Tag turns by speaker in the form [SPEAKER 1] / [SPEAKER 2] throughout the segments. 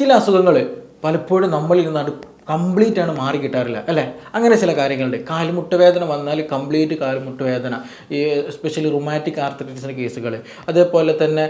[SPEAKER 1] ചില അസുഖങ്ങൾ പലപ്പോഴും നമ്മളിൽ നിന്നാണ് കംപ്ലീറ്റ് ആണ് മാറി കിട്ടാറില്ല അല്ലേ? അങ്ങനെ ചില കാര്യങ്ങളുണ്ട്. കാൽമുട്ട് വേദന വന്നാൽ കംപ്ലീറ്റ് കാൽമുട്ട് വേദന ഈ എസ്പെഷ്യലി റുമാറ്റിക് ആർത്തറ്റിസിന്റെ കേസുകൾ അതേപോലെ തന്നെ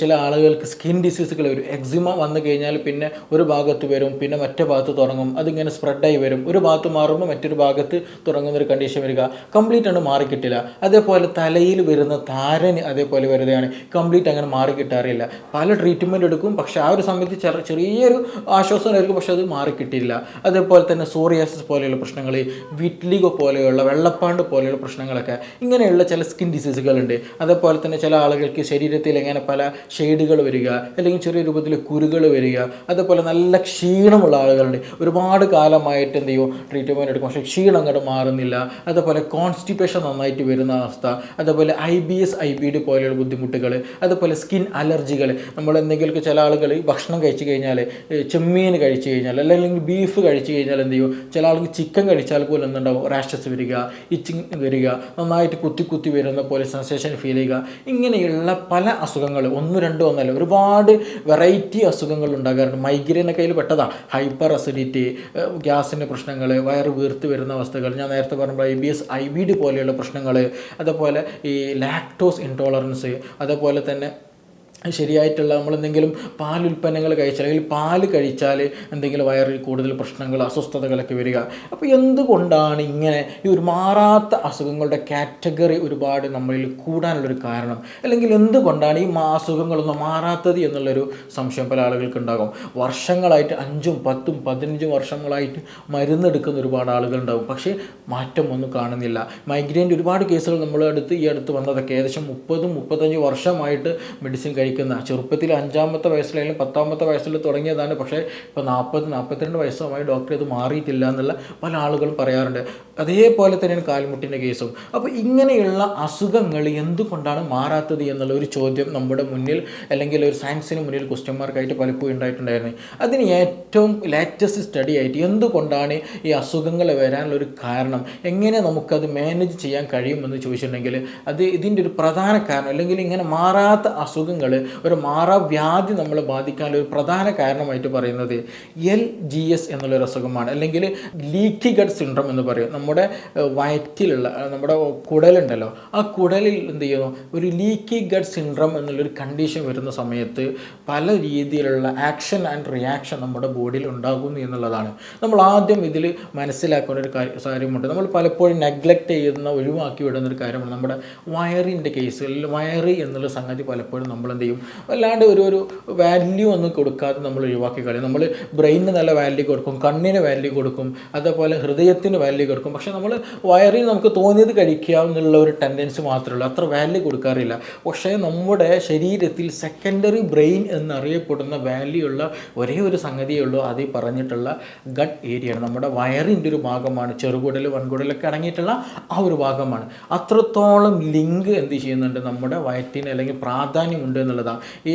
[SPEAKER 1] ചില ആളുകൾക്ക് സ്കിൻ ഡിസീസുകൾ വരും. എക്സിമ വന്നു കഴിഞ്ഞാൽ പിന്നെ ഒരു ഭാഗത്ത് വരും പിന്നെ മറ്റേ ഭാഗത്ത് തുടങ്ങും. അതിങ്ങനെ സ്പ്രെഡായി വരും. ഒരു ഭാഗത്ത് മാറുമ്പോൾ മറ്റൊരു ഭാഗത്ത് തുടങ്ങുന്ന ഒരു കണ്ടീഷൻ വരിക. കംപ്ലീറ്റ് ആണ് മാറി കിട്ടില്ല. അതേപോലെ തലയിൽ വരുന്ന താരന് അതേപോലെ വരുന്നതാണ് കംപ്ലീറ്റ് അങ്ങനെ മാറി കിട്ടാറില്ല. പല ട്രീറ്റ്മെന്റ് എടുക്കും. പക്ഷേ ആ ഒരു സമയത്ത് ചെറിയൊരു ചെറിയൊരു ആശ്വാസമായിരിക്കും. പക്ഷേ അത് മാറി കിട്ടിയില്ല. അതേപോലെ തന്നെ സോറിയാസിസ് പോലെയുള്ള പ്രശ്നങ്ങൾ വിറ്റ്ലിഗോ പോലെയുള്ള വെള്ളപ്പാണ്ട് പോലെയുള്ള പ്രശ്നങ്ങളൊക്കെ ഇങ്ങനെയുള്ള ചില സ്കിൻ ഡിസീസുകളുണ്ട് അതേപോലെ തന്നെ ചില ആളുകൾക്ക് ശരീരത്തിൽ ഇങ്ങനെ പല ഷെയ്ഡുകൾ വരിക അല്ലെങ്കിൽ ചെറിയ രൂപത്തിൽ കുരുകൾ വരിക അതേപോലെ നല്ല ക്ഷീണമുള്ള ആളുകളുണ്ട്. ഒരുപാട് കാലമായിട്ട് എന്ത് ചെയ്യും? ട്രീറ്റ്മെന്റ് എടുക്കും. പക്ഷേ ക്ഷീണം അങ്ങോട്ട് മാറുന്നില്ല. അതേപോലെ കോൺസ്റ്റിപ്പേഷൻ നന്നായിട്ട് വരുന്ന അവസ്ഥ. അതേപോലെ I B S I B D പോലെയുള്ള ബുദ്ധിമുട്ടുകൾ. അതേപോലെ സ്കിൻ അലർജികൾ നമ്മൾ എന്തെങ്കിലുമൊക്കെ ചില ആളുകൾ ഭക്ഷണം കഴിച്ചു കഴിഞ്ഞാൽ ചെമ്മീൻ കഴിച്ചു കഴിഞ്ഞാൽ അല്ലെങ്കിൽ ബീഫ് കഴിച്ചു കഴിഞ്ഞാൽ എന്ത് ചെയ്യും? ചില ആൾക്ക് ചിക്കൻ കഴിച്ചാൽ പോലും എന്തുണ്ടാവും? റാഷസ് വരിക ഇച്ചിങ് വരിക നന്നായിട്ട് കുത്തി കുത്തി വരുന്ന പോലെ സെൻസേഷൻ ഫീൽ ചെയ്യുക. ഇങ്ങനെയുള്ള പല അസുഖങ്ങൾ ഒന്ന് രണ്ടോ ഒന്നല്ല ഒരുപാട് വെറൈറ്റി അസുഖങ്ങൾ ഉണ്ടാകാറുണ്ട്. മൈഗ്രെയിൻ അതിൽ പെട്ടതാണ് ഹൈപ്പർ അസിഡിറ്റി ഗ്യാസിന്റെ പ്രശ്നങ്ങൾ വയറ് വീർത്ത് വരുന്ന അവസ്ഥകൾ. ഞാൻ നേരത്തെ പറഞ്ഞ I B S I B D പോലെയുള്ള പ്രശ്നങ്ങൾ അതേപോലെ ഈ ലാക്ടോസ് ഇൻടോളറൻസ് അതേപോലെ തന്നെ ശരിയായിട്ടുള്ള നമ്മളെന്തെങ്കിലും പാൽ ഉൽപ്പന്നങ്ങൾ കഴിച്ചാൽ അല്ലെങ്കിൽ പാൽ കഴിച്ചാൽ എന്തെങ്കിലും വയറിൽ കൂടുതൽ പ്രശ്നങ്ങൾ അസ്വസ്ഥതകളൊക്കെ വരിക. അപ്പോൾ എന്തുകൊണ്ടാണ് ഇങ്ങനെ ഈ ഒരു മാറാത്ത അസുഖങ്ങളുടെ കാറ്റഗറി ഒരുപാട് നമ്മളിൽ കൂടാനുള്ളൊരു കാരണം? അല്ലെങ്കിൽ എന്തുകൊണ്ടാണ് ഈ അസുഖങ്ങളൊന്നും മാറാത്തത് എന്നുള്ളൊരു സംശയം പല ആളുകൾക്ക് ഉണ്ടാകും. വർഷങ്ങളായിട്ട് അഞ്ചും പത്തും പതിനഞ്ചും വർഷങ്ങളായിട്ട് മരുന്നെടുക്കുന്ന ഒരുപാട് ആളുകൾ ഉണ്ടാകും. പക്ഷേ മാറ്റം ഒന്നും കാണുന്നില്ല. മൈഗ്രെയിന്റെ ഒരുപാട് കേസുകൾ നമ്മൾ അടുത്ത് ഈ അടുത്ത് വന്നതൊക്കെ ഏകദേശം മുപ്പതും മുപ്പത്തഞ്ച് വർഷമായിട്ട് മെഡിസിൻ കഴിക്കുന്ന ചെറുപ്പത്തിൽ അഞ്ചാമത്തെ വയസ്സിലായാലും പത്താമത്തെ വയസ്സിൽ തുടങ്ങിയതാണ്. പക്ഷേ ഇപ്പോൾ നാൽപ്പത് നാൽപ്പത്തിരണ്ട് വയസ്സുമായി ഡോക്ടർ ഇത് മാറിയിട്ടില്ല എന്നുള്ള പല ആളുകളും പറയാറുണ്ട്. അതേപോലെ തന്നെയാണ് കാൽമുട്ടിന്റെ കേസും. അപ്പോൾ ഇങ്ങനെയുള്ള അസുഖങ്ങൾ എന്തുകൊണ്ടാണ് മാറാത്തത് എന്നുള്ള ഒരു ചോദ്യം നമ്മുടെ മുന്നിൽ അല്ലെങ്കിൽ ഒരു സയൻസിന് മുന്നിൽ ക്വസ്റ്റ്യൻ മാർക്കായിട്ട് പലപ്പോഴും ഉണ്ടായിട്ടുണ്ടായിരുന്നു. അതിന് ഏറ്റവും ലേറ്റസ്റ്റ് സ്റ്റഡി ആയിട്ട് എന്തുകൊണ്ടാണ് ഈ അസുഖങ്ങൾ വരാനുള്ള ഒരു കാരണം? എങ്ങനെ നമുക്കത് മാനേജ് ചെയ്യാൻ കഴിയുമെന്ന് ചോദിച്ചിട്ടുണ്ടെങ്കിൽ അത് ഇതിന്റെ ഒരു പ്രധാന കാരണം അല്ലെങ്കിൽ ഇങ്ങനെ മാറാത്ത അസുഖങ്ങൾ ഒരു മാറാവ്യാധി നമ്മളെ ബാധിക്കാനുള്ള ഒരു പ്രധാന കാരണമായിട്ട് പറയുന്നത് എൽ ജി എസ് എന്നുള്ളൊരു അസുഖമാണ്. അല്ലെങ്കിൽ ലീക്കി ഗഡ് സിൻഡ്രം എന്ന് പറയും. നമ്മുടെ വയറ്റിലുള്ള നമ്മുടെ കുടലുണ്ടല്ലോ. ആ കുടലിൽ എന്ത് ചെയ്യുന്നു? ഒരു ലീക്കി ഗഡ് സിൻഡ്രം എന്നുള്ളൊരു കണ്ടീഷൻ വരുന്ന സമയത്ത് പല രീതിയിലുള്ള ആക്ഷൻ ആൻഡ് റിയാക്ഷൻ നമ്മുടെ ബോഡിയിൽ ഉണ്ടാകുന്നു എന്നുള്ളതാണ്. നമ്മൾ ആദ്യം ഇതിൽ മനസ്സിലാക്കേണ്ട ഒരു കാര്യം കാര്യമുണ്ട്. നമ്മൾ പലപ്പോഴും നെഗ്ലക്റ്റ് ചെയ്യുന്ന ഒഴിവാക്കി വിടുന്ന ഒരു കാര്യമാണ് നമ്മുടെ വയറിന്റെ കേസുകളിൽ വയറി എന്നുള്ള സംഗതി പലപ്പോഴും നമ്മൾ എന്ത് ചെയ്യും. അല്ലാണ്ട് ഒരു ഒരു വാല്യൂ ഒന്നും കൊടുക്കാതെ നമ്മൾ ഒഴിവാക്കി കളയും. നമ്മൾ ബ്രെയിനിന് നല്ല വാല്യൂ കൊടുക്കും കണ്ണിന് വാല്യൂ കൊടുക്കും അതേപോലെ ഹൃദയത്തിന് വാല്യൂ കൊടുക്കും. പക്ഷേ നമ്മൾ വയറിൽ നമുക്ക് തോന്നിയത് കഴിക്കാമെന്നുള്ള ഒരു ടെൻഡൻസി മാത്രമേ ഉള്ളൂ. അത്ര വാല്യൂ കൊടുക്കാറില്ല. പക്ഷേ നമ്മുടെ ശരീരത്തിൽ സെക്കൻഡറി ബ്രെയിൻ എന്നറിയപ്പെടുന്ന വാല്യൂ ഉള്ള ഒരേ ഒരു സംഗതിയേ ഉള്ളൂ. അത് ഈ പറഞ്ഞിട്ടുള്ള ഗട്ട് ഏരിയയാണ് നമ്മുടെ വയറിന്റെ ഒരു ഭാഗമാണ്. ചെറുകുടൽ വൻകുടലൊക്കെ അടങ്ങിയിട്ടുള്ള ആ ഒരു ഭാഗമാണ്. അത്രത്തോളം ലിങ്ക് എന്ത് ചെയ്യുന്നുണ്ട്? നമ്മുടെ വയറ്റിന് അല്ലെങ്കിൽ പ്രാധാന്യമുണ്ട് എന്നുള്ളതാണ് ഈ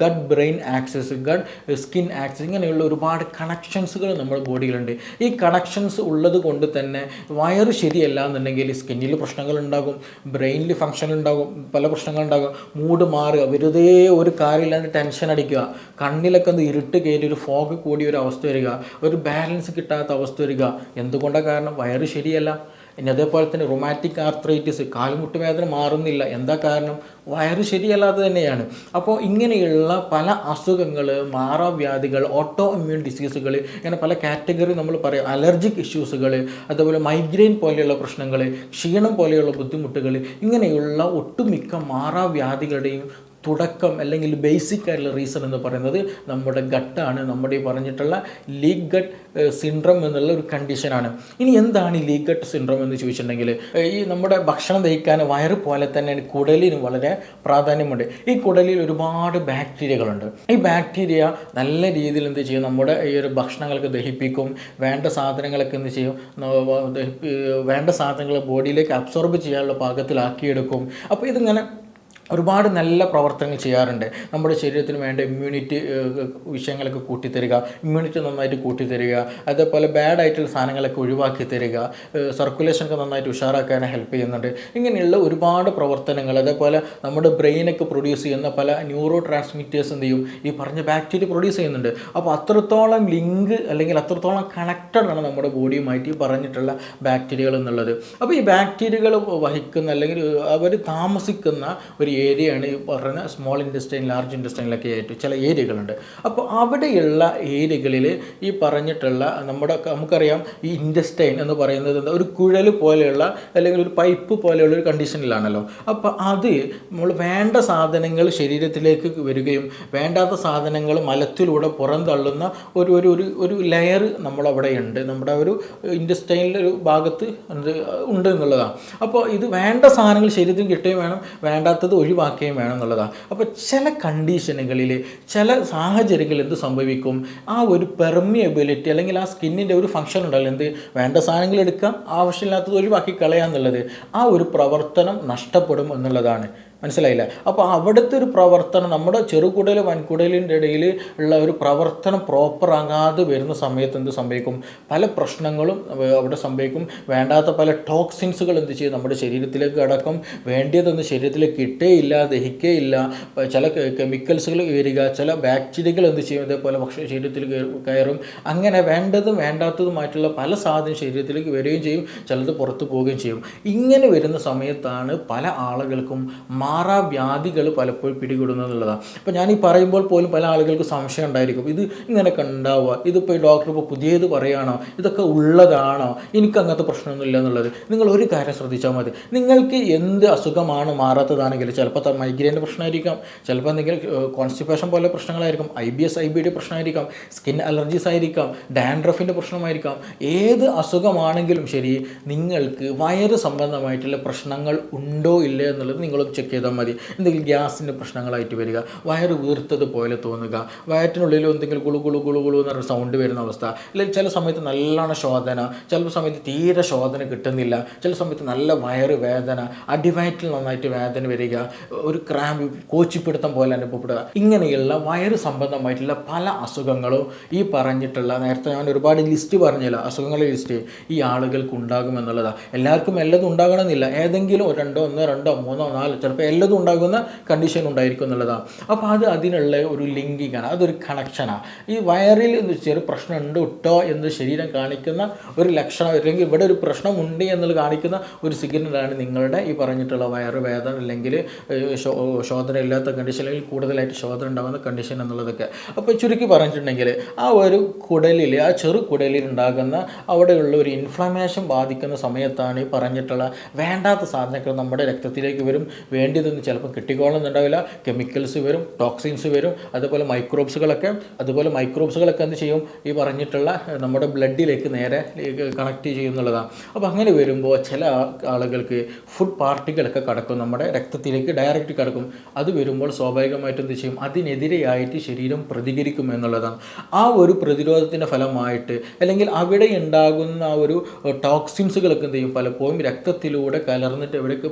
[SPEAKER 1] gut brain axis gut skin axis ഇങ്ങനെയുള്ള ഒരുപാട് കണക്ഷൻസുകൾ നമ്മുടെ ബോഡിയിലുണ്ട്. ഈ കണക്ഷൻസ് ഉള്ളത് കൊണ്ട് തന്നെ വയറ് ശരിയല്ല എന്നുണ്ടെങ്കിൽ സ്കിന്നിൽ പ്രശ്നങ്ങൾ ഉണ്ടാകും ബ്രെയിനിൽ ഫങ്ഷൻ ഉണ്ടാകും പല പ്രശ്നങ്ങളുണ്ടാകും. മൂഡ് മാറുക വെറുതെ ഒരു കാര്യമില്ലാണ്ട് ടെൻഷൻ അടിക്കുക. കണ്ണിലൊക്കെ ഒന്ന് ഇരുട്ട് കയറി ഒരു ഫോഗ് കൂടിയ ഒരു അവസ്ഥ വരിക. ഒരു ബാലൻസ് കിട്ടാത്ത അവസ്ഥ വരിക. എന്തുകൊണ്ടാണ് കാരണം? വയറ് ശരിയല്ല. ഇനി അതേപോലെ തന്നെ റൊമാറ്റിക് ആർത്രൈറ്റിസ് കാൽമുട്ട് വേദന മാറുന്നില്ല. എന്താ കാരണം? വയറ് ശരിയല്ലാതെ തന്നെയാണ്. അപ്പോൾ ഇങ്ങനെയുള്ള പല അസുഖങ്ങൾ മാറാവ്യാധികൾ ഓട്ടോ ഇമ്മ്യൂൺ ഡിസീസുകൾ ഇങ്ങനെ പല കാറ്റഗറി നമ്മൾ പറയും. അലർജിക് ഇഷ്യൂസുകൾ അതുപോലെ മൈഗ്രെയിൻ പോലെയുള്ള പ്രശ്നങ്ങൾ ക്ഷീണം പോലെയുള്ള ബുദ്ധിമുട്ടുകൾ ഇങ്ങനെയുള്ള ഒട്ടുമിക്ക മാറാവ്യാധികളുടെയും തുടക്കം അല്ലെങ്കിൽ ബേസിക് ആയിട്ടുള്ള റീസൺ എന്ന് പറയുന്നത് നമ്മുടെ ഗട്ടാണ് നമ്മുടെ ഈ പറഞ്ഞിട്ടുള്ള ലീഗ് ഗട്ട് സിൻഡ്രം എന്നുള്ള ഒരു കണ്ടീഷനാണ് ഇനി എന്താണ് ഈ ലീഗ് ഗട്ട് സിൻഡ്രം എന്ന് ചോദിച്ചിട്ടുണ്ടെങ്കിൽ ഈ നമ്മുടെ ഭക്ഷണം ദഹിക്കാൻ വയറ് പോലെ തന്നെ കുടലിന് വളരെ പ്രാധാന്യമുണ്ട്. ഈ കുടലിൽ ഒരുപാട് ബാക്ടീരിയകളുണ്ട് ഈ ബാക്ടീരിയ നല്ല രീതിയിൽ എന്ത് ചെയ്യും? നമ്മുടെ ഈ ഒരു ഭക്ഷണങ്ങൾക്ക് ദഹിപ്പിക്കും. വേണ്ട സാധനങ്ങളൊക്കെ എന്ത് ചെയ്യും? വേണ്ട സാധനങ്ങൾ ബോഡിയിലേക്ക് അബ്സോർബ് ചെയ്യാനുള്ള പാകത്തിലാക്കിയെടുക്കും. അപ്പോൾ ഇതിങ്ങനെ ഒരുപാട് നല്ല പ്രവർത്തനങ്ങൾ ചെയ്യാറുണ്ട്. നമ്മുടെ ശരീരത്തിന് വേണ്ട ഇമ്മ്യൂണിറ്റി വിഷയങ്ങളൊക്കെ കൂട്ടിത്തരിക ഇമ്മ്യൂണിറ്റി നന്നായിട്ട് കൂട്ടിത്തരിക അതേപോലെ ബാഡ് ആയിട്ടുള്ള സാധനങ്ങളൊക്കെ ഒഴിവാക്കി തരിക സർക്കുലേഷനൊക്കെ നന്നായിട്ട് ഉഷാറാക്കാൻ ഹെൽപ്പ് ചെയ്യുന്നുണ്ട്. ഇങ്ങനെയുള്ള ഒരുപാട് പ്രവർത്തനങ്ങൾ അതേപോലെ നമ്മുടെ ബ്രെയിനൊക്കെ പ്രൊഡ്യൂസ് ചെയ്യുന്ന പല ന്യൂറോ ട്രാൻസ്മിറ്റേഴ്സ് എന്ത് ചെയ്യും? ഈ പറഞ്ഞ ബാക്ടീരിയ പ്രൊഡ്യൂസ് ചെയ്യുന്നുണ്ട്. അപ്പോൾ അത്രത്തോളം ലിങ്ക് അല്ലെങ്കിൽ അത്രത്തോളം കണക്റ്റഡ് ആണ് നമ്മുടെ ബോഡിയുമായിട്ട് ഈ പറഞ്ഞിട്ടുള്ള ബാക്ടീരിയകൾ എന്നുള്ളത്. അപ്പോൾ ഈ ബാക്ടീരിയകൾ വഹിക്കുന്ന അല്ലെങ്കിൽ അവർ താമസിക്കുന്ന ഒരു ഏരിയയാണ് ഈ പറഞ്ഞ സ്മോൾ ഇൻഡസ്ട്രീൻ ലാർജ് ഇൻഡസ്ട്രീനിലൊക്കെ ആയിട്ട് ചില ഏരിയകളുണ്ട്. അപ്പോൾ അവിടെയുള്ള ഏരിയകളിൽ ഈ പറഞ്ഞിട്ടുള്ള നമ്മുടെ നമുക്കറിയാം ഈ ഇൻഡസ്റ്റൈൻ എന്ന് പറയുന്നത് എന്താ ഒരു കുഴൽ പോലെയുള്ള അല്ലെങ്കിൽ ഒരു പൈപ്പ് പോലെയുള്ള ഒരു കണ്ടീഷനിലാണല്ലോ അപ്പോൾ അത് നമ്മൾ വേണ്ട സാധനങ്ങൾ ശരീരത്തിലേക്ക് വരികയും വേണ്ടാത്ത സാധനങ്ങൾ മലത്തിലൂടെ പുറന്തള്ളുന്ന ഒരു ഒരു ഒരു ഒരു ലെയർ നമ്മളവിടെ ഉണ്ട് നമ്മുടെ ഒരു ഇൻഡസ്റ്റൈനിലെ ഒരു ഭാഗത്ത് ഉണ്ട് എന്നുള്ളതാണ്. അപ്പോൾ ഇത് വേണ്ട സാധനങ്ങൾ ശരീരത്തിന് കിട്ടുകയും വേണം. വേണ്ടാത്തത് ഒഴിവാക്കുകയും വേണം എന്നുള്ളതാണ് അപ്പോൾ ചില കണ്ടീഷനുകളിൽ ചില സാഹചര്യങ്ങളിൽ എന്ത് സംഭവിക്കും? ആ ഒരു പെർമിയബിലിറ്റി അല്ലെങ്കിൽ ആ സ്കിന്നിന്റെ ഒരു ഫങ്ഷൻ ഉണ്ടല്ലോ. എന്ത്? വേണ്ട സാധനങ്ങൾ എടുക്കാം ആവശ്യമില്ലാത്തത് ഒഴിവാക്കി കളയാന്നുള്ളത്. ആ ഒരു പ്രവർത്തനം നഷ്ടപ്പെടും എന്നുള്ളതാണ്. മനസ്സിലായില്ല? അപ്പോൾ അവിടുത്തെ ഒരു പ്രവർത്തനം നമ്മുടെ ചെറുകുടൽ വൻകുടലിന്റെ ഇടയിൽ ഉള്ള ഒരു പ്രവർത്തനം പ്രോപ്പർ ആകാതെ വരുന്ന സമയത്ത് എന്ത് സംഭവിക്കും? പല പ്രശ്നങ്ങളും അവിടെ സംഭവിക്കും. വേണ്ടാത്ത പല ടോക്സിൻസുകൾ എന്ത് ചെയ്യും? നമ്മുടെ ശരീരത്തിലേക്ക് കടക്കും. വേണ്ടിയതൊന്നും ശരീരത്തിലേക്ക് കിട്ടേയില്ല ദഹിക്കേയില്ല. ചില കെമിക്കൽസുകൾ വരിക ചില ബാക്ടീരിയകൾ എന്ത് ചെയ്യും? ഇതേപോലെ ഭക്ഷണ ശരീരത്തിൽ കയറും. അങ്ങനെ വേണ്ടതും വേണ്ടാത്തതുമായിട്ടുള്ള പല സാധനം ശരീരത്തിലേക്ക് വരികയും ചെയ്യും. ചിലത് പുറത്തു പോവുകയും ചെയ്യും. ഇങ്ങനെ വരുന്ന സമയത്താണ് പല ആളുകൾക്കും മാറാവ്യാധികൾ പലപ്പോഴും പിടികൂടുന്നത് എന്നുള്ളതാണ് അപ്പോൾ ഞാൻ ഈ പറയുമ്പോൾ പോലും പല ആളുകൾക്ക് സംശയം ഉണ്ടായിരിക്കും. ഇത് ഇങ്ങനെയൊക്കെ ഉണ്ടാവുക ഇതിപ്പോൾ ഡോക്ടർ ഇപ്പോൾ പുതിയത് പറയുകയാണോ ഇതൊക്കെ ഉള്ളതാണോ? എനിക്ക് അങ്ങനത്തെ പ്രശ്നമൊന്നുമില്ല എന്നുള്ളത്. നിങ്ങൾ ഒരു കാര്യം ശ്രദ്ധിച്ചാൽ മതി. നിങ്ങൾക്ക് എന്ത് അസുഖമാണ് മാറാത്തതാണെങ്കിൽ ചിലപ്പോൾ മൈഗ്രെയിന്റെ പ്രശ്നമായിരിക്കാം ചിലപ്പോൾ എന്തെങ്കിലും കോൺസ്റ്റിപ്പേഷൻ പോലെ പ്രശ്നങ്ങളായിരിക്കും I B S I B D പ്രശ്നമായിരിക്കാം skin allergies ആയിരിക്കാം ഡാൻഡ്രഫിന്റെ പ്രശ്നമായിരിക്കാം. ഏത് അസുഖമാണെങ്കിലും ശരി നിങ്ങൾക്ക് വയറ് സംബന്ധമായിട്ടുള്ള പ്രശ്നങ്ങൾ ഉണ്ടോ ഇല്ലേ എന്നുള്ളത് നിങ്ങളൊന്ന് ചെക്ക് ചെയ്താൽ മതി. എന്തെങ്കിലും ഗ്യാസിന്റെ പ്രശ്നങ്ങളായിട്ട് വരിക. വയറ് വീർത്തത് പോലെ തോന്നുക. വയറ്റിനുള്ളിൽ എന്തെങ്കിലും ഗുളു ഗുളു ഗുളു ഗുളു എന്നൊരു സൗണ്ട് വരുന്ന അവസ്ഥ. അല്ലെങ്കിൽ ചില സമയത്ത് നല്ലോണം ശോധന ചില സമയത്ത് തീരെ ശോധന കിട്ടുന്നില്ല. ചില സമയത്ത് നല്ല വയറ് വേദന അടിവയറ്റിൽ നന്നായിട്ട് വേദന വരിക ഒരു ക്രാമ്പ് കോച്ചിപ്പിടുത്തം പോലെ അനുഭവപ്പെടുക. ഇങ്ങനെയുള്ള വയറ് സംബന്ധമായിട്ടുള്ള പല അസുഖങ്ങളും ഈ പറഞ്ഞിട്ടുള്ള നേരത്തെ ഞാൻ ഒരുപാട് ലിസ്റ്റ് പറഞ്ഞില്ല. അസുഖങ്ങളുടെ ലിസ്റ്റ് ഈ ആളുകൾക്ക് ഉണ്ടാകുമെന്നുള്ളതാണ് എല്ലാവർക്കും എല്ലതും ഉണ്ടാകണമെന്നില്ല. ഏതെങ്കിലും രണ്ടോ ഒന്നോ രണ്ടോ മൂന്നോ നാലോ ചിലപ്പോൾ എല്ലതും ഉണ്ടാകുന്ന കണ്ടീഷൻ ഉണ്ടായിരിക്കും എന്നുള്ളതാണ്. അപ്പോൾ അത് അതിനുള്ള ഒരു ലിങ്കിങ് ആണ് അതൊരു കണക്ഷനാണ് ഈ വയറിൽ എന്ന് ചെറിയ പ്രശ്നം ഉണ്ട് ഇട്ടോ എന്ന് ശരീരം കാണിക്കുന്ന ഒരു ലക്ഷണം അല്ലെങ്കിൽ ഇവിടെ ഒരു പ്രശ്നമുണ്ട് എന്നുള്ളത് കാണിക്കുന്ന ഒരു സിഗ്നലാണ് നിങ്ങളുടെ ഈ പറഞ്ഞിട്ടുള്ള വയറ് വേദന അല്ലെങ്കിൽ ശോധന ഇല്ലാത്ത കണ്ടീഷൻ അല്ലെങ്കിൽ കൂടുതലായിട്ട് ശോധന ഉണ്ടാകുന്ന കണ്ടീഷൻ എന്നുള്ളതൊക്കെ. അപ്പോൾ ചുരുക്കി പറഞ്ഞിട്ടുണ്ടെങ്കിൽ ആ ഒരു കുടലിൽ ആ ചെറു കുടലിൽ ഉണ്ടാകുന്ന അവിടെയുള്ള ഒരു ഇൻഫ്ലമേഷൻ ബാധിക്കുന്ന സമയത്താണ് ഈ പറഞ്ഞിട്ടുള്ള വേണ്ടാത്ത സാധനങ്ങൾ നമ്മുടെ രക്തത്തിലേക്ക് വരും. വേണ്ടിയതൊന്നും ചിലപ്പോൾ കിട്ടിക്കോളുന്നുണ്ടാവില്ല. കെമിക്കൽസ് വരും ടോക്സിൻസ് വരും അതുപോലെ മൈക്രോബ്സുകളൊക്കെ അതുപോലെ മൈക്രോബ്സുകളൊക്കെ എന്ത് ചെയ്യും? ഈ പറഞ്ഞിട്ടുള്ള നമ്മുടെ ബ്ലഡിലേക്ക് നേരെ കണക്ട് ചെയ്യുന്നുള്ളതാണ് അപ്പോൾ അങ്ങനെ വരുമ്പോൾ ചില ആളുകൾക്ക് ഫുഡ് പാർട്ടികളൊക്കെ കടക്കും നമ്മുടെ രക്തത്തിലേക്ക് ഡയറക്റ്റ് കടക്കും. അത് വരുമ്പോൾ സ്വാഭാവികമായിട്ടും എന്ത് ചെയ്യും? അതിനെതിരെയായിട്ട് ശരീരം പ്രതികരിക്കും എന്നുള്ളതാണ് ആ ഒരു പ്രതിരോധത്തിന്റെ ഫലമായിട്ട് അല്ലെങ്കിൽ അവിടെ ഉണ്ടാകുന്ന ആ ഒരു ടോക്സിൻസുകളൊക്കെ എന്ത് ചെയ്യും? പലപ്പോഴും രക്തത്തിലൂടെ കലർന്നിട്ട് എവിടെയൊക്കെ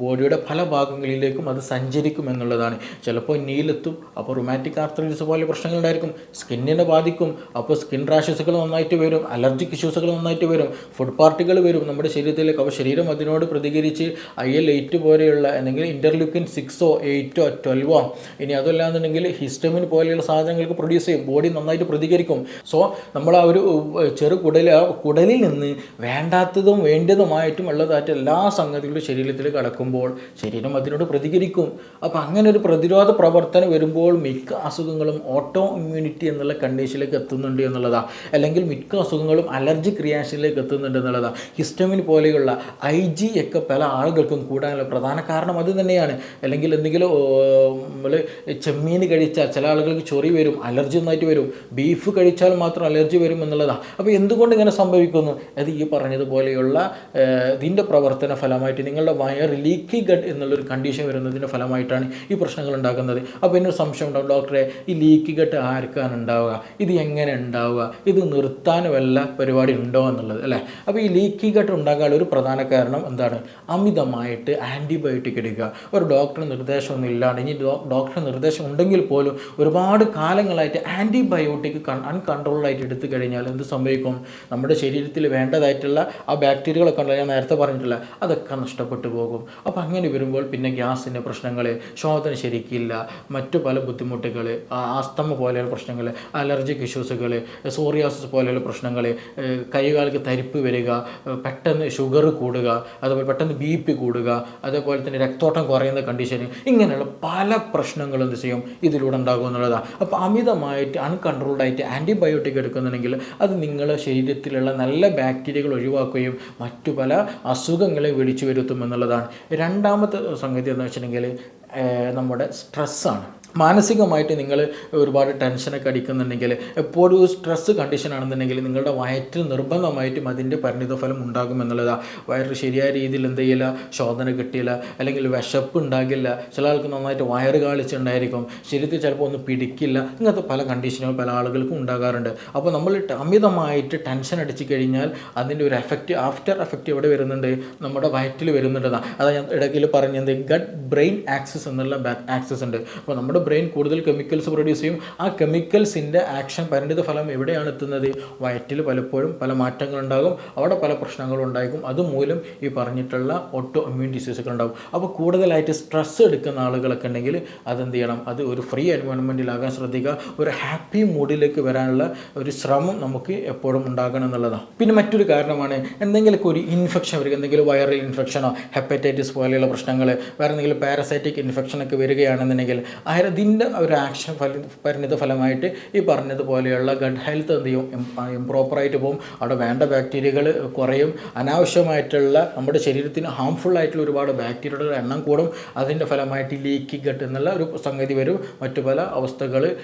[SPEAKER 1] ബോഡിയുടെ പല ഭാഗങ്ങളിലേക്കും അത് സഞ്ചരിക്കും എന്നുള്ളതാണ്. ചിലപ്പോൾ നീലെത്തും അപ്പോൾ റൊമാറ്റിക് ആർത്രൈറ്റിസ് പോലെ പ്രശ്നങ്ങളുണ്ടായിരിക്കും. സ്കിന്നിനെ ബാധിക്കും അപ്പോൾ സ്കിൻ റാഷസുകൾ നന്നായിട്ട് വരും അലർജിക് ഇഷ്യൂസുകൾ നന്നായിട്ട് വരും ഫുഡ് പാർട്ടികൾ വരും. നമ്മുടെ ശരീരത്തിലേക്ക് അപ്പോൾ ശരീരം അതിനോട് പ്രതികരിച്ച് ഐ എൽ എയ്റ്റ് പോലെയുള്ള അല്ലെങ്കിൽ ഇന്റർലുക്കിൻ സിക്സോ എയ്റ്റോ ട്വൽവോ ഇനി അതല്ലാന്നുണ്ടെങ്കിൽ ഹിസ്റ്റമിൻ പോലെയുള്ള സാധനങ്ങൾക്ക് പ്രൊഡ്യൂസ് ചെയ്യും. ബോഡി നന്നായിട്ട് പ്രതികരിക്കും. സോ നമ്മൾ ആ ഒരു ചെറു കുടൽ കുടലിൽ നിന്ന് വേണ്ടാത്തതും വേണ്ടതുമായിട്ടും ഉള്ളതായിട്ട് എല്ലാ സംഗതികളും ശരീരത്തിൽ കടക്കുമ്പോൾ ശരീരം അതിനോട് പ്രതികരിക്കും. അപ്പോൾ അങ്ങനെ ഒരു പ്രതിരോധ പ്രവർത്തനം വരുമ്പോൾ മിക്ക അസുഖങ്ങളും ഓട്ടോ ഇമ്മ്യൂണിറ്റി എന്നുള്ള കണ്ടീഷനിലേക്ക് എത്തുന്നുണ്ട് എന്നുള്ളതാണ് അല്ലെങ്കിൽ മിക്ക അസുഖങ്ങളും അലർജിക് റിയാക്ഷനിലേക്ക് എത്തുന്നുണ്ട് എന്നുള്ളതാണ് ഹിസ്റ്റമിൻ പോലെയുള്ള ഐ ജി ഒക്കെ പല ആളുകൾക്കും കൂടാനുള്ള പ്രധാന കാരണം അത് തന്നെയാണ്. അല്ലെങ്കിൽ എന്തെങ്കിലും ചെമ്മീൻ കഴിച്ചാൽ ചില ആളുകൾക്ക് ചൊറി വരും അലർജി ഒന്നായിട്ട് വരും. ബീഫ് കഴിച്ചാൽ മാത്രം അലർജി വരും എന്നുള്ളതാണ് അപ്പോൾ എന്തുകൊണ്ട് ഇങ്ങനെ സംഭവിക്കുന്നു? അത് ഈ പറഞ്ഞതുപോലെയുള്ള ഇതിന്റെ പ്രവർത്തന ഫലമായിട്ട് നിങ്ങളുടെ വയർ ലീക്കി ഗഡ് എന്നുള്ള എന്നുള്ളൊരു കണ്ടീഷൻ വരുന്നതിന്റെ ഫലമായിട്ടാണ് ഈ പ്രശ്നങ്ങൾ ഉണ്ടാക്കുന്നത് അപ്പോൾ എന്നൊരു സംശയം ഉണ്ടാവും. ഡോക്ടറെ ഈ ലീക്ക് കെട്ട് ആർക്കാണ് ഉണ്ടാവുക? ഇത് എങ്ങനെ ഉണ്ടാവുക? ഇത് നിർത്താൻ വല്ല പരിപാടി ഉണ്ടോ എന്നുള്ളത് അല്ലേ? അപ്പോൾ ഈ ലീക്കി കെട്ട് ഉണ്ടാകാനുള്ള ഒരു പ്രധാന കാരണം എന്താണ്? അമിതമായിട്ട് ആന്റിബയോട്ടിക് എടുക്കുക ഒരു ഡോക്ടർ നിർദ്ദേശമൊന്നും ഇല്ലാണ്ട് ഇനി ഡോക്ടർ നിർദ്ദേശം ഉണ്ടെങ്കിൽ പോലും ഒരുപാട് കാലങ്ങളായിട്ട് ആന്റിബയോട്ടിക് അൺകൺട്രോൾഡായിട്ട് എടുത്തു കഴിഞ്ഞാൽ എന്ത് സംഭവിക്കും? നമ്മുടെ ശരീരത്തിൽ വേണ്ടതായിട്ടുള്ള ആ ബാക്ടീരിയകളൊക്കെ ഉണ്ടല്ലോ ഞാൻ നേരത്തെ പറഞ്ഞിട്ടില്ല അതൊക്കെ നഷ്ടപ്പെട്ടു പോകും. അപ്പോൾ അങ്ങനെ വരുമ്പോൾ പിന്നെ ഗ്യാസിന്റെ പ്രശ്നങ്ങൾ ശോധന ശരിക്കില്ല മറ്റു പല ബുദ്ധിമുട്ടുകൾ ആസ്തമ പോലെയുള്ള പ്രശ്നങ്ങൾ അലർജിക് ഇഷ്യൂസുകൾ സോറിയാസിസ് പോലെയുള്ള പ്രശ്നങ്ങൾ കൈകാലിക്ക് തരിപ്പ് വരിക പെട്ടെന്ന് ഷുഗർ കൂടുക അതുപോലെ പെട്ടെന്ന് ബി പി കൂടുക അതേപോലെ തന്നെ രക്തോട്ടം കുറയുന്ന കണ്ടീഷൻ ഇങ്ങനെയുള്ള പല പ്രശ്നങ്ങളും എന്ത് ചെയ്യും? ഇതിലൂടെ ഉണ്ടാകും എന്നുള്ളതാണ് അപ്പോൾ അമിതമായിട്ട് അൺകൺട്രോൾഡായിട്ട് ആന്റിബയോട്ടിക് എടുക്കുന്നുണ്ടെങ്കിൽ അത് നിങ്ങളുടെ ശരീരത്തിലുള്ള നല്ല ബാക്ടീരിയകൾ ഒഴിവാക്കുകയും മറ്റു പല അസുഖങ്ങളെ വിളിച്ചു വരുത്തും എന്നുള്ളതാണ്. രണ്ടാമത്തെ സംഗതി എന്ന് വെച്ചിട്ടുണ്ടെങ്കിൽ നമ്മുടെ സ്ട്രെസ്സാണ് മാനസികമായിട്ട് നിങ്ങൾ ഒരുപാട് ടെൻഷനൊക്കെ അടിക്കുന്നുണ്ടെങ്കിൽ എപ്പോഴും ഒരു സ്ട്രെസ് കണ്ടീഷൻ ആണെന്നുണ്ടെങ്കിൽ നിങ്ങളുടെ വയറ്റിൽ നിർബന്ധമായിട്ടും അതിന്റെ പരിണിതഫലം ഉണ്ടാകും എന്നുള്ളതാണ് വയറ് ശരിയായ രീതിയിൽ എന്ത് ചെയ്യില്ല ശോധന കിട്ടിയില്ല അല്ലെങ്കിൽ വിശപ്പ് ഉണ്ടാകില്ല. ചില ആൾക്ക് നന്നായിട്ട് വയറ് കാളിച്ചുണ്ടായിരിക്കും. ശരീരത്തിൽ ചിലപ്പോൾ ഒന്ന് പിടിക്കില്ല. ഇങ്ങനത്തെ പല കണ്ടീഷനുകൾ പല ആളുകൾക്കും ഉണ്ടാകാറുണ്ട്. അപ്പോൾ നമ്മൾ അമിതമായിട്ട് ടെൻഷൻ അടിച്ചു കഴിഞ്ഞാൽ അതിന്റെ ഒരു എഫക്റ്റ് ആഫ്റ്റർ എഫക്റ്റ് എവിടെ വരുന്നുണ്ട്? നമ്മുടെ വയറ്റിൽ വരുന്നുണ്ട് അതാ ഞാൻ ഇടയ്ക്കിൽ പറഞ്ഞത് ഗട്ട് ബ്രെയിൻ ആക്സസ് എന്നുള്ള ആക്സസ് ഉണ്ട്. അപ്പോൾ നമ്മുടെ ബ്രെയിൻ കൂടുതൽ കെമിക്കൽസ് പ്രൊഡ്യൂസ് ചെയ്യും. ആ കെമിക്കൽസിന്റെ ആക്ഷൻ പരിണിത ഫലം എവിടെയാണ് എത്തുന്നത്? വയറ്റിൽ പലപ്പോഴും പല മാറ്റങ്ങളുണ്ടാകും. അവിടെ പല പ്രശ്നങ്ങളും ഉണ്ടായിരിക്കും അതുമൂലം ഈ പറഞ്ഞിട്ടുള്ള ഓട്ടോ ഇമ്മ്യൂൺ ഡിസീസുകൾ ഉണ്ടാകും. അപ്പോൾ കൂടുതലായിട്ട് സ്ട്രെസ് എടുക്കുന്ന ആളുകളൊക്കെ ഉണ്ടെങ്കിൽ അതെന്ത് ചെയ്യണം? അത് ഒരു ഫ്രീ എൻവയോൺമെന്റിലാകാൻ ശ്രദ്ധിക്കുക. ഒരു ഹാപ്പി മൂഡിലേക്ക് വരാനുള്ള ഒരു ശ്രമം നമുക്ക് എപ്പോഴും ഉണ്ടാകണം എന്നുള്ളതാണ് പിന്നെ മറ്റൊരു കാരണമാണ് എന്തെങ്കിലുമൊക്കെ ഒരു ഇൻഫെക്ഷൻ വരിക. എന്തെങ്കിലും വൈറൽ ഇൻഫെക്ഷനോ ഹെപ്പറ്റൈറ്റിസ് പോലെയുള്ള പ്രശ്നങ്ങൾ വേറെ എന്തെങ്കിലും പാരസൈറ്റിക് ഇൻഫെക്ഷനൊക്കെ വരികയാണെന്നുണ്ടെങ്കിൽ അതിന്റെ ഒരു ആക്ഷൻ ഫല പരിണിത ഫലമായിട്ട് ഈ പറഞ്ഞതുപോലെയുള്ള ഗഡ് ഹെൽത്ത് എന്ത് ചെയ്യും? ഇംപ്രോപ്പറായിട്ട് പോകും. അവിടെ വേണ്ട ബാക്ടീരിയകൾ കുറയും. അനാവശ്യമായിട്ടുള്ള നമ്മുടെ ശരീരത്തിന് ഹാംഫുൾ ആയിട്ടുള്ള ഒരുപാട് ബാക്ടീരിയയുടെ എണ്ണം കൂടും. അതിന്റെ ഫലമായിട്ട് ലീക്കി ഗട്ട് എന്നുള്ള ഒരു സംഗതി വരും. മറ്റു പല അവസ്ഥകൾ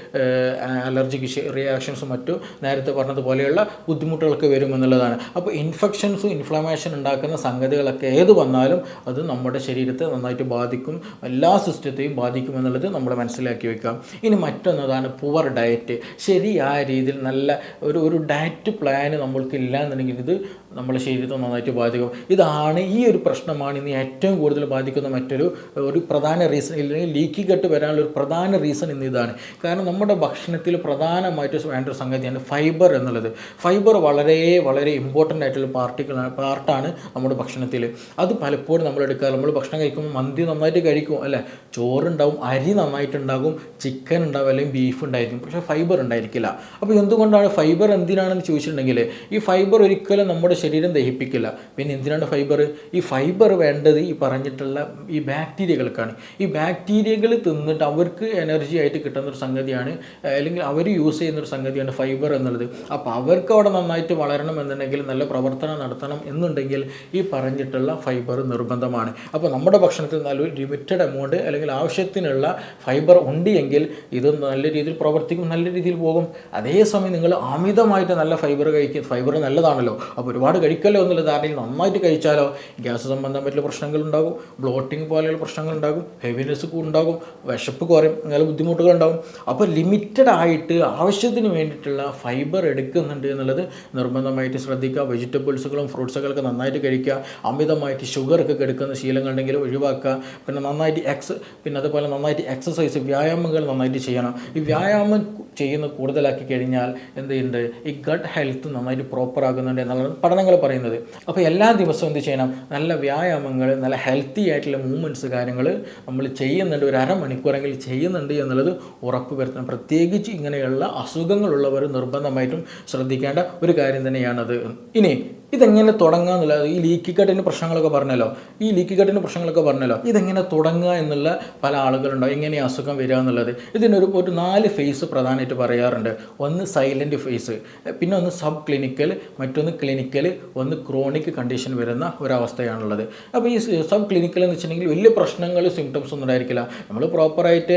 [SPEAKER 1] അലർജിക് റിയാക്ഷൻസും മറ്റു നേരത്തെ പറഞ്ഞതുപോലെയുള്ള ബുദ്ധിമുട്ടുകളൊക്കെ വരും എന്നുള്ളതാണ്. അപ്പോൾ ഇൻഫെക്ഷൻസും ഇൻഫ്ലമേഷൻ ഉണ്ടാക്കുന്ന സംഗതികളൊക്കെ ഏത് വന്നാലും അത് നമ്മുടെ ശരീരത്തെ നന്നായിട്ട് ബാധിക്കും. എല്ലാ സിസ്റ്റത്തെയും ബാധിക്കും എന്നുള്ളത് നമ്മൾ മനസ്സിലാക്കി വെക്കാം. ഇനി മറ്റൊന്നതാണ് പുവർ ഡയറ്റ് ശരിയായ രീതിയിൽ നല്ല ഒരു ഒരു ഡയറ്റ് പ്ലാൻ നമ്മൾക്ക് ഇല്ല എന്നുണ്ടെങ്കിൽ ഇത് നമ്മുടെ ശരീരത്തെ നന്നായിട്ട് ബാധിക്കും. ഇതാണ് ഈ ഒരു പ്രശ്നമാണ് ഇന്ന് ഏറ്റവും കൂടുതൽ ബാധിക്കുന്ന മറ്റൊരു ഒരു പ്രധാന റീസൺ ഇല്ലെങ്കിൽ ലീക്കി കെട്ട് വരാനുള്ള ഒരു പ്രധാന റീസൺ ഇന്ന് ഇതാണ്. കാരണം നമ്മുടെ ഭക്ഷണത്തിൽ പ്രധാനമായിട്ട് വേണ്ട ഒരു സംഗതിയാണ് ഫൈബർ എന്നുള്ളത്. ഫൈബർ വളരെ വളരെ ഇമ്പോർട്ടന്റ് ആയിട്ടുള്ള പാർട്ടികളാണ് പാർട്ടാണ് നമ്മുടെ ഭക്ഷണത്തിൽ. അത് പലപ്പോഴും നമ്മൾ എടുക്കുക നമ്മൾ ഭക്ഷണം കഴിക്കുമ്പോൾ മന്തി നന്നായിട്ട് കഴിക്കും അല്ലേ? ചോറുണ്ടാവും അരി നന്നായിട്ടുണ്ടാകും ചിക്കൻ ഉണ്ടാവും അല്ലെങ്കിൽ ബീഫ് ഉണ്ടായിരിക്കും. പക്ഷേ ഫൈബർ ഉണ്ടായിരിക്കില്ല. അപ്പോൾ എന്തുകൊണ്ടാണ് ഫൈബർ എന്തിനാണെന്ന് ചോദിച്ചിട്ടുണ്ടെങ്കിൽ ഈ ഫൈബർ ഒരിക്കലും നമ്മുടെ ശരീരം ദഹിപ്പിക്കില്ല. പിന്നെ എന്തിനാണ് ഫൈബർ ഈ ഫൈബർ വേണ്ടത് ഈ പറഞ്ഞിട്ടുള്ള ഈ ബാക്ടീരിയകൾക്കാണ് ഈ ബാക്ടീരിയകൾ തിന്നിട്ട് അവർക്ക് എനർജി ആയിട്ട് കിട്ടുന്ന ഒരു സംഗതിയാണ് അല്ലെങ്കിൽ അവർ യൂസ് ചെയ്യുന്ന ഒരു സംഗതിയാണ് ഫൈബർ എന്നുള്ളത്. അപ്പോൾ അവർക്ക് അവിടെ നന്നായിട്ട് വളരണം എന്നുണ്ടെങ്കിൽ നല്ല പ്രവർത്തനം നടത്തണം എന്നുണ്ടെങ്കിൽ ഈ പറഞ്ഞിട്ടുള്ള ഫൈബർ നിർബന്ധമാണ്. അപ്പോൾ നമ്മുടെ ഭക്ഷണത്തിൽ നല്ലൊരു ലിമിറ്റഡ് എമൗണ്ട് അല്ലെങ്കിൽ ആവശ്യത്തിനുള്ള ഫൈബർ ഉണ്ട് എങ്കിൽ ഇത് നല്ല രീതിയിൽ പ്രവർത്തിക്കും നല്ല രീതിയിൽ പോകും. അതേസമയം നിങ്ങൾ അമിതമായിട്ട് നല്ല ഫൈബർ കഴിക്കും ഫൈബർ നല്ലതാണല്ലോ. അപ്പോൾ ഒരുപാട് കഴിക്കല്ലോ എന്നുള്ള ധാരണയിൽ നന്നായിട്ട് കഴിച്ചാലോ ഗ്യാസ് സംബന്ധമായിട്ടുള്ള പ്രശ്നങ്ങൾ ഉണ്ടാകും ബ്ലോട്ടിങ് പോലെയുള്ള പ്രശ്നങ്ങൾ ഉണ്ടാകും ഹെവിനെസ് ഉണ്ടാകും വിശപ്പ് കുറയും അങ്ങനെ ബുദ്ധിമുട്ടുകൾ ഉണ്ടാകും അപ്പോൾ ലിമിറ്റഡ് ആയിട്ട് ആവശ്യത്തിന് വേണ്ടിയിട്ടുള്ള ഫൈബർ എടുക്കുന്നുണ്ട് എന്നുള്ളത് നിർബന്ധമായിട്ട് ശ്രദ്ധിക്കുക. വെജിറ്റബിൾസുകളും ഫ്രൂട്ട്സുകളൊക്കെ നന്നായിട്ട് കഴിക്കുക. അമിതമായിട്ട് ഷുഗറൊക്കെ എടുക്കുന്ന ശീലങ്ങളുണ്ടെങ്കിൽ ഒഴിവാക്കുക. പിന്നെ നന്നായിട്ട് എക്സ് പിന്നെ അതുപോലെ നന്നായിട്ട് എക്സസൈസ് വ്യായാമങ്ങൾ നന്നായിട്ട് ചെയ്യണം. ഈ വ്യായാമം ചെയ്യുന്ന കൂടുതലാക്കി കഴിഞ്ഞാൽ എന്ത് ചെയ്യുന്നുണ്ട്? ഈ ഗട്ട് ഹെൽത്ത് നന്നായിട്ട് പ്രോപ്പർ ആകുന്നുണ്ട് എന്നുള്ളതാണ് പഠനങ്ങൾ പറയുന്നത്. അപ്പോൾ എല്ലാ ദിവസവും എന്ത് ചെയ്യണം? നല്ല വ്യായാമങ്ങൾ നല്ല ഹെൽത്തി ആയിട്ടുള്ള മൂവ്മെന്റ്സ് കാര്യങ്ങൾ നമ്മൾ ചെയ്യുന്നുണ്ട്. ഒരു അരമണിക്കൂറെങ്കിലും ചെയ്യുന്നുണ്ട് എന്നുള്ളത് ഉറപ്പ് വരുത്തണം. പ്രത്യേകിച്ച് ഇങ്ങനെയുള്ള അസുഖങ്ങളുള്ളവർ നിർബന്ധമായിട്ടും ശ്രദ്ധിക്കേണ്ട ഒരു കാര്യം തന്നെയാണത്. ഇനി ഇതെങ്ങനെ തുടങ്ങുക എന്നുള്ളത്? ഈ ലീക്കി കട്ടിന്റെ പ്രശ്നങ്ങളൊക്കെ പറഞ്ഞല്ലോ. ഈ ലീക്കി കട്ടിന്റെ പ്രശ്നങ്ങളൊക്കെ പറഞ്ഞല്ലോ. ഇതെങ്ങനെ തുടങ്ങുക എന്നുള്ള പല ആളുകളുണ്ടോ. എങ്ങനെ അസുഖം വരിക എന്നുള്ളത്? ഇതിനൊരു ഒരു നാല് ഫേസ് പ്രധാനമായിട്ട് പറയാറുണ്ട്. ഒന്ന് സൈലന്റ് ഫേസ് പിന്നെ ഒന്ന് സബ് ക്ലിനിക്കൽ മറ്റൊന്ന് ക്ലിനിക്കൽ ഒന്ന് ക്രോണിക് കണ്ടീഷൻ വരുന്ന ഒരവസ്ഥയാണുള്ളത്. അപ്പോൾ ഈ സബ് ക്ലിനിക്കൽ എന്ന് വെച്ചിട്ടുണ്ടെങ്കിൽ വലിയ പ്രശ്നങ്ങൾ സിംറ്റംസ് ഒന്നും ഉണ്ടായിരിക്കില്ല. നമ്മൾ പ്രോപ്പറായിട്ട്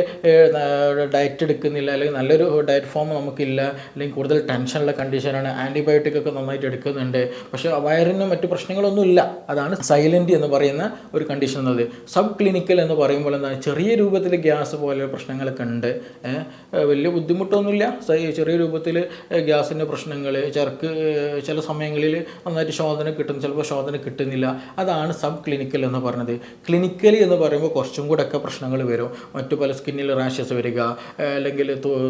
[SPEAKER 1] ഡയറ്റ് എടുക്കുന്നില്ല അല്ലെങ്കിൽ നല്ലൊരു ഡയറ്റ് ഫോം നമുക്കില്ല അല്ലെങ്കിൽ കൂടുതൽ ടെൻഷനുള്ള കണ്ടീഷനാണ് ആന്റിബയോട്ടിക് ഒക്കെ നന്നായിട്ട് എടുക്കുന്നുണ്ട്. പക്ഷേ പക്ഷേ വയറിന് മറ്റു പ്രശ്നങ്ങളൊന്നുമില്ല. അതാണ് സൈലന്റ് എന്ന് പറയുന്ന ഒരു കണ്ടീഷൻ എന്നത്. സബ് ക്ലിനിക്കൽ എന്ന് പറയുമ്പോൾ എന്താണ്? ചെറിയ രൂപത്തിൽ ഗ്യാസ് പോലെ പ്രശ്നങ്ങളൊക്കെ ഉണ്ട്. വലിയ ബുദ്ധിമുട്ടൊന്നുമില്ല. ചെറിയ രൂപത്തിൽ ഗ്യാസിന്റെ പ്രശ്നങ്ങൾ ചെറുക്ക് ചില സമയങ്ങളിൽ നന്നായിട്ട് ശോധന കിട്ടും. ചിലപ്പോൾ ശോധന കിട്ടുന്നില്ല. അതാണ് സബ് ക്ലിനിക്കൽ എന്ന് പറയുന്നത്. ക്ലിനിക്കലി എന്ന് പറയുമ്പോൾ കുറച്ചും കൂടെ ഒക്കെ പ്രശ്നങ്ങൾ വരും. മറ്റു പല സ്കിന്നിൽ റാഷസ് വരിക അല്ലെങ്കിൽ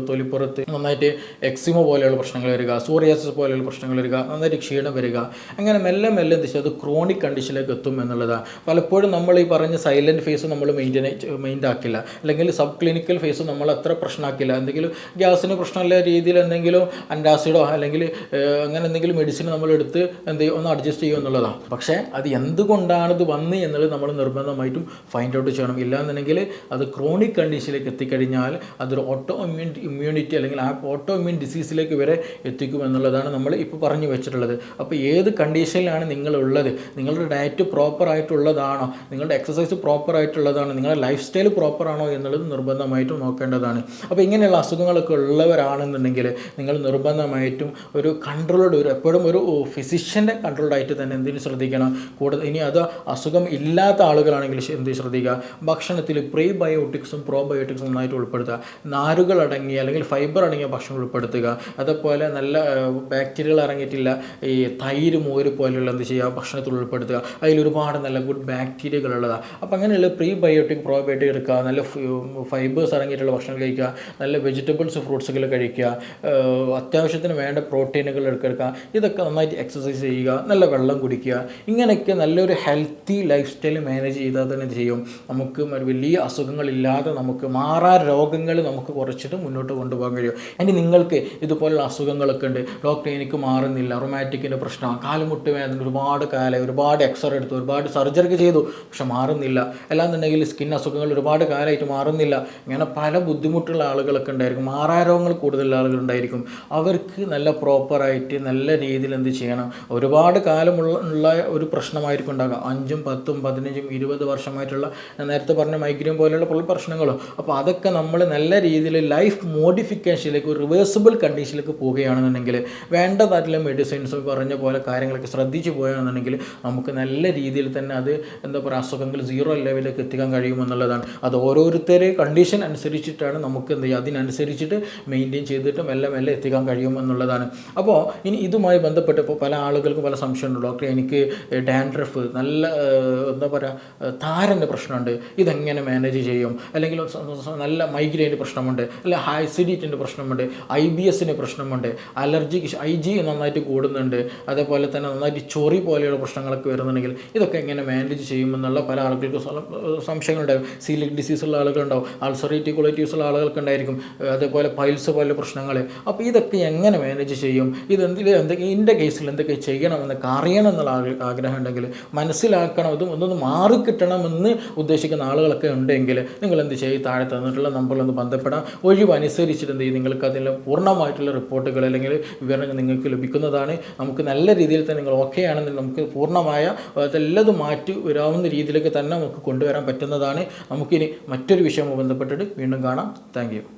[SPEAKER 1] തൊലിപ്പുറത്ത് നന്നായിട്ട് എക്സിമ പോലെയുള്ള പ്രശ്നങ്ങൾ വരിക സൂറിയാസിസ് പോലെയുള്ള പ്രശ്നങ്ങൾ വരിക നന്നായിട്ട് ക്ഷീണം വരിക അങ്ങനെ മെല്ലെ മെല്ലെ എന്ത് അത് ക്രോണിക് കണ്ടീഷനിലേക്ക് എത്തും എന്നുള്ളതാണ് പലപ്പോഴും നമ്മൾ ഈ പറഞ്ഞ സൈലന്റ് ഫേസ് നമ്മൾ മെയിന്റൈൻ മെയിന്റ് ആക്കില്ല. അല്ലെങ്കിൽ സബ് ക്ലിനിക്കൽ ഫേസ് നമ്മൾ അത്ര പ്രശ്നമാക്കില്ല എന്തെങ്കിലും ഗ്യാസിന് പ്രശ്നമുള്ള രീതിയിൽ എന്തെങ്കിലും അന്റാസിഡോ അല്ലെങ്കിൽ അങ്ങനെ എന്തെങ്കിലും മെഡിസിൻ നമ്മൾ എടുത്ത് എന്ത് ചെയ്യും? ഒന്ന് അഡ്ജസ്റ്റ് ചെയ്യും എന്നുള്ളതാണ് പക്ഷേ അത് എന്തുകൊണ്ടാണ് ഇത് വന്ന് എന്നുള്ളത് നമ്മൾ നിർബന്ധമായിട്ടും ഫൈൻഡ് ഔട്ട് ചെയ്യണം. ഇല്ലാന്നുണ്ടെങ്കിൽ അത് ക്രോണിക് കണ്ടീഷനിലേക്ക് എത്തിക്കഴിഞ്ഞാൽ അതൊരു ഓട്ടോ ഇമ്മ്യൂൺ ഇമ്മ്യൂണിറ്റി അല്ലെങ്കിൽ ആ ഓട്ടോ ഇമ്മ്യൂൺ ഡിസീസിലേക്ക് വരെ എത്തിക്കും എന്നുള്ളതാണ് നമ്മൾ ഇപ്പോൾ പറഞ്ഞു വെച്ചിട്ടുള്ളത്. അപ്പോൾ ഏത് കണ്ടീഷനിലാണ് നിങ്ങളുള്ളത്. നിങ്ങളുടെ ഡയറ്റ് പ്രോപ്പർ ആയിട്ടുള്ളതാണോ? നിങ്ങളുടെ എക്സസൈസ് പ്രോപ്പർ ആയിട്ടുള്ളതാണോ? നിങ്ങളുടെ ലൈഫ് സ്റ്റൈൽ പ്രോപ്പർ ആണോ എന്നുള്ളത് നിർബന്ധമായിട്ടും നോക്കേണ്ടതാണ്. അപ്പോൾ ഇങ്ങനെയുള്ള അസുഖങ്ങളൊക്കെ ഉള്ളവരാണെന്നുണ്ടെങ്കിൽ നിങ്ങൾ നിർബന്ധമായിട്ടും ഒരു കൺട്രോൾഡ് ഒരു എപ്പോഴും ഒരു ഫിസിഷ്യന്റെ കൺട്രോൾഡ് ആയിട്ട് തന്നെ എന്തിനു ശ്രദ്ധിക്കണം? കൂടുതൽ ഇനി അത് അസുഖം ഇല്ലാത്ത ആളുകളാണെങ്കിൽ എന്ത് ശ്രദ്ധിക്കുക ഭക്ഷണത്തിൽ പ്രീ പ്രീബയോട്ടിക്സും പ്രോബയോട്ടിക്സും നന്നായിട്ട് ഉൾപ്പെടുത്തുക. നാരുകൾ അടങ്ങിയ അല്ലെങ്കിൽ ഫൈബർ അടങ്ങിയ ഭക്ഷണം ഉൾപ്പെടുത്തുക. അതുപോലെ നല്ല ബാക്ടീരിയകൾ ഇറങ്ങിയിട്ടില്ല ഈ തൈര് മോര് പോലെയുള്ള എന്ത് ചെയ്യുക ഭക്ഷണത്തിൽ ഉൾപ്പെടുത്തുക. അതിലൊരുപാട് നല്ല ഗുഡ് ബാക്ടീരിയകൾ ഉള്ളതാണ് അപ്പോൾ അങ്ങനെയുള്ള പ്രീബയോട്ടിക് പ്രോബയോട്ടിക് എടുക്കുക നല്ല ഫൈബേഴ്സ് അടങ്ങിയിട്ടുള്ള ഭക്ഷണം കഴിക്കുക നല്ല വെജിറ്റബിൾസ് ഫ്രൂട്ട്സുകൾ കഴിക്കുക അത്യാവശ്യത്തിന് വേണ്ട പ്രോട്ടീനുകൾ എടുക്കുക ഇതൊക്കെ നന്നായിട്ട് എക്സസൈസ് ചെയ്യുക നല്ല വെള്ളം കുടിക്കുക ഇങ്ങനെയൊക്കെ നല്ലൊരു ഹെൽത്തി ലൈഫ് സ്റ്റൈൽ മാനേജ് ചെയ്താൽ തന്നെ ചെയ്യും? നമുക്ക് വലിയ അസുഖങ്ങളില്ലാതെ നമുക്ക് മാറാ രോഗങ്ങൾ നമുക്ക് കുറച്ചിട്ട് മുന്നോട്ട് കൊണ്ടുപോകാൻ കഴിയും. ഇനി നിങ്ങൾക്ക് ഇതുപോലുള്ള അസുഖങ്ങളൊക്കെ ഉണ്ട്. ഡോക്ടർ എനിക്ക് മാറുന്നില്ല റൊമാറ്റിക്കിന്റെ പ്രശ്നം കാലുമുട്ട് വേദന ഒരുപാട് കാലം ഒരുപാട് എക്സ്റേ എടുത്തു ഒരുപാട് സർജറി ചെയ്തു പക്ഷെ മാറുന്നില്ല. അല്ലാന്നുണ്ടെങ്കിൽ സ്കിൻ അസുഖങ്ങൾ ഒരുപാട് കാലമായിട്ട് മാറുന്നില്ല. ഇങ്ങനെ പല ബുദ്ധിമുട്ടുള്ള ആളുകളൊക്കെ ഉണ്ടായിരിക്കും. മാറാരോഗങ്ങൾ കൂടുതലുള്ള ആളുകളുണ്ടായിരിക്കും അവർക്ക് നല്ല പ്രോപ്പറായിട്ട് നല്ല രീതിയിൽ എന്ത് ചെയ്യണം? ഒരുപാട് കാലമുള്ള ഉള്ള ഒരു പ്രശ്നമായിരിക്കും ഉണ്ടാകുക അഞ്ചും പത്തും പതിനഞ്ചും ഇരുപത് വർഷമായിട്ടുള്ള നേരത്തെ പറഞ്ഞ മൈഗ്രെയിൻ പോലെയുള്ള പല പ്രശ്നങ്ങളും. അപ്പോൾ അതൊക്കെ നമ്മൾ നല്ല രീതിയിൽ ലൈഫ് മോഡിഫിക്കേഷനിലേക്ക് റിവേഴ്സിബിൾ കണ്ടീഷനിലേക്ക് പോവുകയാണെന്നുണ്ടെങ്കിൽ വേണ്ടതായിട്ടുള്ള മെഡിസിൻസ് പറഞ്ഞ പോലെ കാര്യങ്ങളൊക്കെ ശ്രദ്ധിച്ചു പോയാണെന്നുണ്ടെങ്കിൽ നമുക്ക് നല്ല രീതിയിൽ തന്നെ അത് എന്താ പറയുക അസുഖങ്ങൾ സീറോ ലെവലിലേക്ക് എത്തിക്കാൻ കഴിയുമെന്നുള്ളതാണ്. അത് ഓരോരുത്തരെ കണ്ടീഷൻ അനുസരിച്ചിട്ടാണ് നമുക്ക് എന്ത് ചെയ്യുക അതിനനുസരിച്ചിട്ട് മെയിന്റെയിൻ ചെയ്തിട്ട് എല്ലാം എല്ലാം എത്തിക്കാൻ കഴിയുമെന്നുള്ളതാണ്. അപ്പോൾ ഇനി ഇതുമായി ബന്ധപ്പെട്ട് ഇപ്പോൾ പല ആളുകൾക്കും പല സംശയമുണ്ട്. ഡോക്ടർ എനിക്ക് ഡാൻഡ്രഫ് നല്ല എന്താ പറയുക താരന്റെ പ്രശ്നമുണ്ട്. ഇതെങ്ങനെ മാനേജ് ചെയ്യും? അല്ലെങ്കിൽ നല്ല മൈഗ്രെയിന്റെ പ്രശ്നമുണ്ട്. അല്ല ഹൈസിഡിറ്റിന്റെ പ്രശ്നമുണ്ട്. ഐ ബി എസിന്റെ പ്രശ്നമുണ്ട്. അലർജി ഐ ജി നന്നായിട്ട് കൂടുന്നുണ്ട്. അതേപോലെ തന്നെ നന്നായിട്ട് ചൊറി പോലെയുള്ള പ്രശ്നങ്ങളൊക്കെ വരുന്നുണ്ടെങ്കിൽ ഇതൊക്കെ എങ്ങനെ മാനേജ് ചെയ്യുമെന്നുള്ള പല ആളുകൾക്ക് സംശയങ്ങളുണ്ടാകും സീലിക് ഡിസീസ് ഉള്ള ആളുകളുണ്ടാവും. അൾസറേറ്റീവ് ക്വാളിറ്റീസ് ഉള്ള ആളുകൾക്ക് ഉണ്ടായിരിക്കും. അതേപോലെ പൈൽസ് പോലെ പ്രശ്നങ്ങൾ അപ്പോൾ ഇതൊക്കെ എങ്ങനെ മാനേജ് ചെയ്യും? ഇതെന്തിൽ എന്തൊക്കെ ഇതിന്റെ കേസിൽ എന്തൊക്കെ ചെയ്യണമെന്നൊക്കെ അറിയണം എന്നുള്ള ആഗ്ര- ആഗ്രഹം ഉണ്ടെങ്കിൽ മനസ്സിലാക്കണം. ഇതും ഒന്നൊന്ന് മാറിക്കിട്ടണമെന്ന് ഉദ്ദേശിക്കുന്ന ആളുകളൊക്കെ ഉണ്ടെങ്കിൽ നിങ്ങൾ എന്ത് ചെയ്യും താഴെ തന്നിട്ടുള്ള നമ്പറിലൊന്ന് ബന്ധപ്പെടാം. ഒഴിവ് അനുസരിച്ചിട്ട് എന്ത് ചെയ്യും? നിങ്ങൾക്ക് അതിൽ പൂർണമായിട്ടുള്ള റിപ്പോർട്ടുകൾ അല്ലെങ്കിൽ വിവരങ്ങൾ നിങ്ങൾക്ക് ലഭിക്കുന്നതാണ്. നമുക്ക് നല്ല രീതിയിൽ തന്നെ നിങ്ങൾ ഓക്കെ ആണെന്നുണ്ടെങ്കിൽ നമുക്ക് പൂർണമായ അതെല്ലതും മാറ്റി വരാവുന്ന രീതിയിലേക്ക് തന്നെ നമുക്ക് കൊണ്ടുവരാൻ പറ്റുന്നതാണ്. നമുക്കിനി മറ്റൊരു വിഷയവുമായി ബന്ധപ്പെട്ടിട്ട് വീണ്ടും കാണാം. താങ്ക്